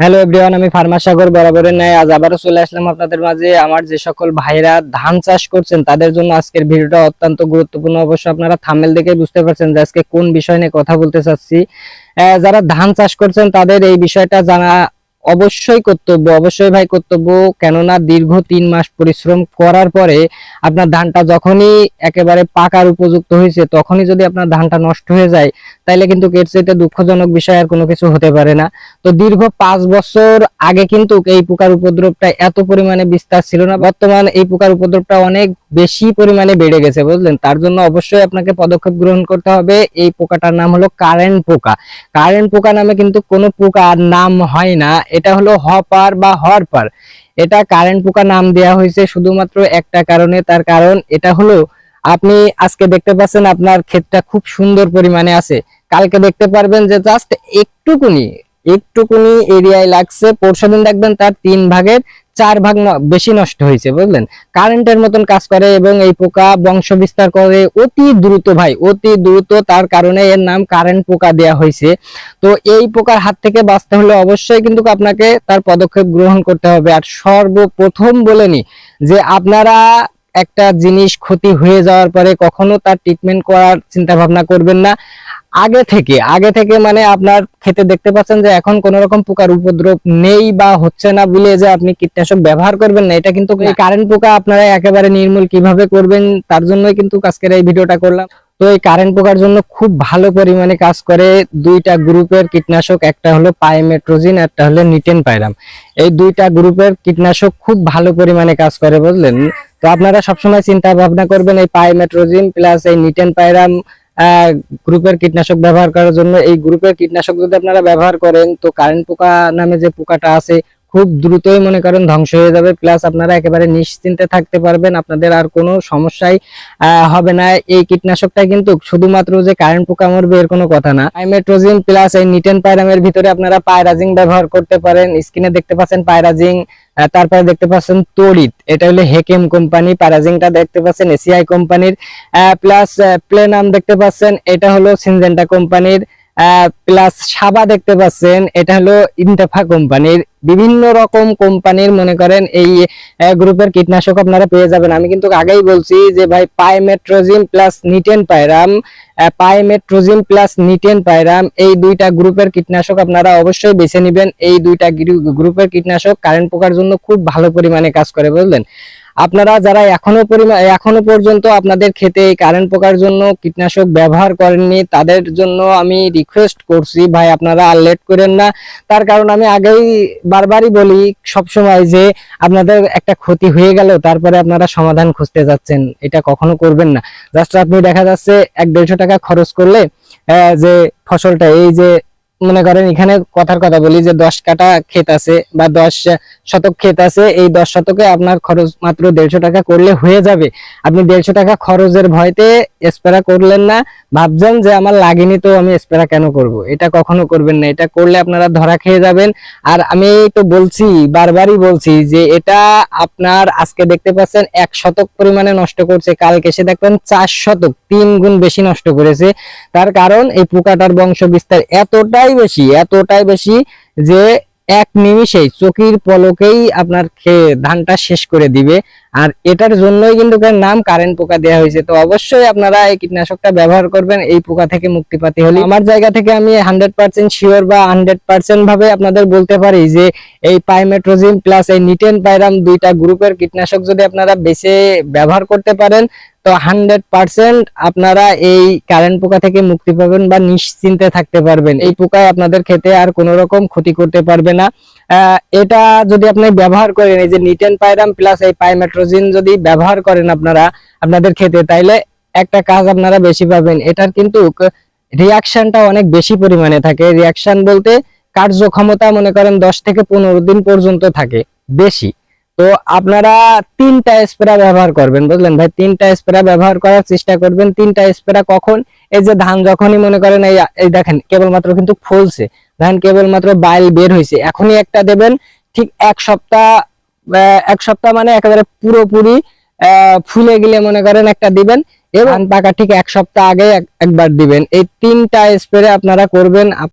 Hello everyone আমি pharma Sagar, বরাবরের ন্যায় আজ আবারও চলে আসলাম আপনাদের মাঝে। আমার যে সকল ভাইরা ধান চাষ করছেন, তাদের জন্য আজকের ভিডিওটা অত্যন্ত গুরুত্বপূর্ণ। অবশ্য আপনারা থামেল দেখে বুঝতে পারছেন যে আজকে কোন বিষয় নিয়ে কথা বলতে চাচ্ছি। যারা ধান চাষ করছেন, তাদের এই বিষয়টা জানা অবশ্যই কর্তব্য, অবশ্যই ভাই কর্তব্য। কেননা দীর্ঘ তিন মাস পরিশ্রম করার পরে আপনার ধানটা যখনই একেবারে পাকার উপযুক্ত হয়েছে, তখনই যদি আপনার ধানটা নষ্ট হয়ে যায়, তাইলে কিন্তু এর চাইতে দুঃখজনক বিষয় আর কোনো কিছু হতে পারে না। তো দীর্ঘ পাঁচ বছর আগে কিন্তু এই পোকার উপদ্রবটা এত পরিমাণে বিস্তার ছিল না। বর্তমান এই পোকার উপদ্রবটা অনেক বেশি পরিমাণে বেড়ে গেছে, বুঝলেন? তার জন্য অবশ্যই আপনাকে পদক্ষেপ গ্রহণ করতে হবে। এই পোকাটার নাম হলো কারেন্ট পোকা। কারেন্ট পোকা নামে কিন্তু কোনো পোকার নাম হয় না। এটা হলো হপার বা হরপার এটা কারেন্ট পোকা নাম দেওয়া হয়েছে শুধুমাত্র একটা কারণে, তার কারণ এটা হলো আপনি আজকে দেখতে পাচ্ছেন আপনার ক্ষেতটা খুব সুন্দর পরিমাণে আছে। কালকে দেখতে পারবেন যে জাস্ট একটুকুনি একটুকুনি এরিয়ায় লাগছে। পরশু দিন দেখবেন তার তিন ভাগের চার ভাগ বেশি নষ্ট হয়েছে, বুঝলেন? কারেন্টের মতন কাজ করে এবং এই পোকা বংশ বিস্তার করে অতি দ্রুত ভাই, অতি দ্রুত তার কারণে এর নাম কারেন্ট পোকা দেয়া হয়েছে। তো এই পোকার হাত থেকে বাঁচতে হলে অবশ্যই কিন্তু আপনাকে তার পদক্ষেপ গ্রহণ করতে হবে। আর সর্বপ্রথম বলেনি যে আপনারা একটা জিনিস ক্ষতি হয়ে যাওয়ার পরে কখনো তার ট্রিটমেন্ট করার চিন্তা ভাবনা করবেন না। আগে থেকে আগে থেকে মানে আপনার খেতে দেখতে পাচ্ছেন যে এখন কোন রকম পোকার উপদ্রব নেই বা হচ্ছে না বলে যে আপনি কীটনাশক ব্যবহার করবেন না। এটা কিন্তু কারেন্ট পোকা আপনারা একেবারে নির্মূল কীভাবে করবেন তার জন্যই কিন্তু আজকের এই ভিডিওটা করলাম। তো এই কারেন্ট পোকার জন্য খুব ভালো পরিমাণে কাজ করে দুইটা গ্রুপের কীটনাশক একটা হলো পাইমেট্রোজিন একটা হলো নিটেন পাইরাম। এই দুইটা গ্রুপের কীটনাশক খুব ভালো পরিমাণে কাজ করে বুঝলেন? তো আপনারা সবসময় চিন্তা ভাবনা করবেন এই পাইমেট্রোজিন প্লাস এই নিটেন পাইরাম গ্রুপের কীটনাশক ব্যবহার করার জন্য। এই গ্রুপের কীটনাশক যদি আপনারা ব্যবহার করেন, তো কারেন্ট পোকা নামে যে পোকাটা আছে খুব দ্রুতই মনে করেন ধ্বংস হয়ে যাবে। প্লাস আপনারা একেবারে নিশ্চিন্তে থাকতে পারবেন, আপনাদের আর কোনো সমস্যাই হবে না। এই কীটনাশকটা কিন্তু শুধুমাত্র যে কারেন্ট পোকা মরবে এর কোনো কথা না। আইমেট্রোজিন প্লাস এই নিটেন পাইরামের ভিতরে আপনারা পায়রাজিং ব্যবহার করতে পারেন। স্ক্রিনে দেখতে পাচ্ছেন পায়রাজিং তারপরে দেখতে পাচ্ছেন তড়িৎ। এটা হলো হেকেম কোম্পানি প্যারাজিংটা দেখতে পাচ্ছেন এসিআই কোম্পানির প্লাস প্লে নাম দেখতে পাচ্ছেন, এটা হলো সিনজেন্টা কোম্পানির প্লাস সাবা দেখতে পাচ্ছেন, এটা হলো ইন্তেফা কোম্পানির। বিভিন্ন রকম কোম্পানির, মনে করেন, এই গ্রুপের কীটনাশক আপনারা পেয়ে যাবেন। আমি কিন্তু আগেই বলছি যে, ভাই, pymetrozine plus nitenpyram pymetrozine plus nitenpyram এই দুইটা গ্রুপের কীটনাশক আপনারা অবশ্যই বেছে নেবেন। এই দুইটা গ্রুপের কীটনাশক কারেন্ট পোকার জন্য খুব ভালো পরিমাণে কাজ করে, বুঝলেন? আপনারা যারা এখনও পরিমাণ এখনও পর্যন্ত আপনাদের খেতে এই কারেন্ট পোকার জন্য কীটনাশক ব্যবহার করেননি, তাদের জন্য আমি রিকোয়েস্ট করছি। ভাই, আপনারা আর লেট করেন না। তার কারণ আমি আগেই বারবারই বলি সবসময় যে আপনাদের একটা ক্ষতি হয়ে গেল, তারপরে আপনারা সমাধান খুঁজতে যাচ্ছেন। এটা কখনো করবেন না। জাস্ট আপনি দেখা যাচ্ছে এক দেড়শো টাকা খরচ করলে যে ফসলটা, এই যে মনে করেন এখানে কথার কথা বলি যে দশ কাটা ক্ষেত আছে বা দশ শতক ক্ষেত আছে, এই দশ শতকে আপনার খরচ মাত্র দেড়শো টাকা করলে হয়ে যাবে। আপনি দেড়শো টাকা খরচের ভয়তে স্প্রে করলেন না, ভাবছেন যে আমার লাগেনি তো আমি স্প্রে কেন করব? এটা কখনো করবেন না, এটা করলে আপনারা ধরা খেয়ে যাবেন। আর আমি তো বলছি, বারবারই বলছি যে এটা আপনার আজকে দেখতে পাচ্ছেন এক শতক পরিমাণে নষ্ট করছে, কালকে সে দেখবেন চার শতক, তিন গুণ বেশি নষ্ট করেছে। তার কারণ এই পোকাটার বংশ বিস্তার এতটাই বেশি এতটাই বেশি যে এক নিমিষেই চকির পলকেই আপনার খেয়ে ধানটা শেষ করে দিবে। আর এটার জন্যই কিন্তু নাম কারেন্ট পোকা দেওয়া হয়েছে। তো অবশ্যই আপনারা এই কীটনাশকটা ব্যবহার করবেন, এই পোকা থেকে মুক্তি পাতে হলে। আমার জায়গা থেকে আমি হান্ড্রেড পার্সেন্ট শিওর বা হান্ড্রেড পার্সেন্ট ভাবে আপনাদের বলতে পারি যে এই পাইমেট্রোজিন প্লাস এই নিটেন পাইরাম দুইটা গ্রুপের কীটনাশক যদি আপনারা বেছে ব্যবহার করতে পারেন, তো হান্ড্রেড পার্সেন্ট আপনারা এই কারেন্ট পোকা থেকে মুক্তি পাবেন বা নিশ্চিন্তে থাকতে পারবেন। এই পোকায় আপনাদের খেতে আর কোনো রকম ক্ষতি করতে পারবে না। এটা যদি আপনি ব্যবহার করেন, এই যে নিটেন পাইরাম প্লাস এই পাইমেট্রোজিন যদি ব্যবহার করেন আপনারা, আপনাদের খেতে তাইলে একটা কাজ আপনারা বেশি পাবেন। এটার কিন্তু রিয়াকশনটা অনেক বেশি পরিমাণে থাকে। রিয়াকশন বলতে কার্যক্ষমতা মনে করেন দশ থেকে পনেরো দিন পর্যন্ত থাকে, বেশি। তো আপনারা তিনটা স্প্রে ব্যবহার করবেন, বুঝলেন ভাই? তিনটা স্প্রে ব্যবহার করার চেষ্টা করবেন। তিনটা স্প্রে কখন? এই যে ধান যখনই মনে করেন এই দেখেন, কেবলমাত্র কিন্তু ফুলছে। ধান কেবল মাত্র বাইল বের হয়েছে এখনই একটা দেবেন, ঠিক এক সপ্তাহ এক সপ্তাহ মানে একেবারে পুরোপুরি ফুলে গেলে মনে করেন একটা দিবেন, এবং পাকা ঠিক এক সপ্তাহ আগে এক- একবার দিবেন। এই তিনটা স্প্রে আপনারা করবেন